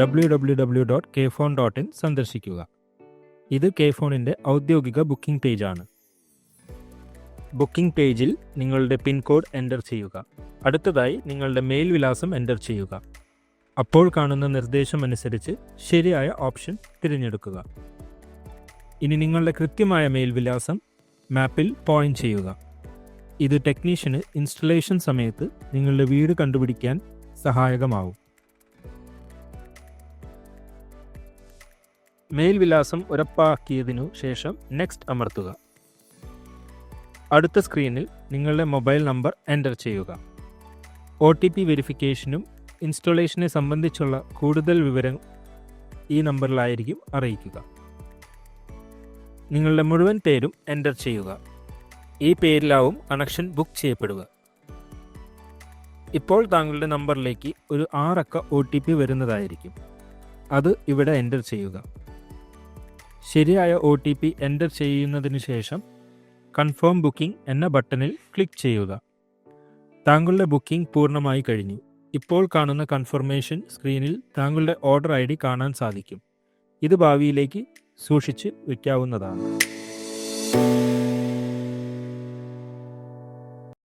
W W W dot K phone dot in സന്ദർശിക്കുക. ഇത് K ഫോണിന്റെ ഔദ്യോഗിക ബുക്കിംഗ് പേജാണ് ബുക്കിംഗ് പേജിൽ നിങ്ങളുടെ പിൻകോഡ് എന്റർ ചെയ്യുക. അടുത്തതായി നിങ്ങളുടെ മെയിൽ വിലാസം എന്റർ ചെയ്യുക. അപ്പോൾ കാണുന്ന നിർദ്ദേശം അനുസരിച്ച് ശരിയായ ഓപ്ഷൻ തിരഞ്ഞെടുക്കുക. ഇനി നിങ്ങളുടെ കൃത്യമായ മെയിൽ വിലാസം മാപ്പിൽ പോയിന്റ് ചെയ്യുക. ഇത് ടെക്നീഷ്യന് ഇൻസ്റ്റലേഷൻ സമയത്ത് നിങ്ങളുടെ വീട് കണ്ടുപിടിക്കാൻ സഹായകമാവും. മെയിൽ വിലാസം ഉറപ്പാക്കിയതിനു ശേഷം നെക്സ്റ്റ് അമർത്തുക. അടുത്ത സ്ക്രീനിൽ നിങ്ങളുടെ മൊബൈൽ നമ്പർ എന്റർ ചെയ്യുക. ഒ ടി പി വെരിഫിക്കേഷനും ഇൻസ്റ്റോളേഷനെ സംബന്ധിച്ചുള്ള കൂടുതൽ വിവരം ഈ നമ്പറിലായിരിക്കും അറിയിക്കുക. നിങ്ങളുടെ മുഴുവൻ പേരും എന്റർ ചെയ്യുക. ഈ പേരിലാവും കണക്ഷൻ ബുക്ക് ചെയ്യപ്പെടുക. ഇപ്പോൾ താങ്കളുടെ നമ്പറിലേക്ക് ഒരു ആറക്ക ഒ ടി പി വരുന്നതായിരിക്കും. അത് ഇവിടെ എന്റർ ചെയ്യുക. ശരിയായ ഒ ടി പി എന്റർ ചെയ്യുന്നതിന് ശേഷം കൺഫേം ബുക്കിംഗ് എന്ന ബട്ടണിൽ ക്ലിക്ക് ചെയ്യുക. താങ്കളുടെ ബുക്കിംഗ് പൂർണമായി കഴിഞ്ഞു. ഇപ്പോൾ കാണുന്ന കൺഫർമേഷൻ സ്ക്രീനിൽ താങ്കളുടെ ഓർഡർ ഐ കാണാൻ സാധിക്കും. ഇത് ഭാവിയിലേക്ക് സൂക്ഷിച്ച് വയ്ക്കാവുന്നതാണ്.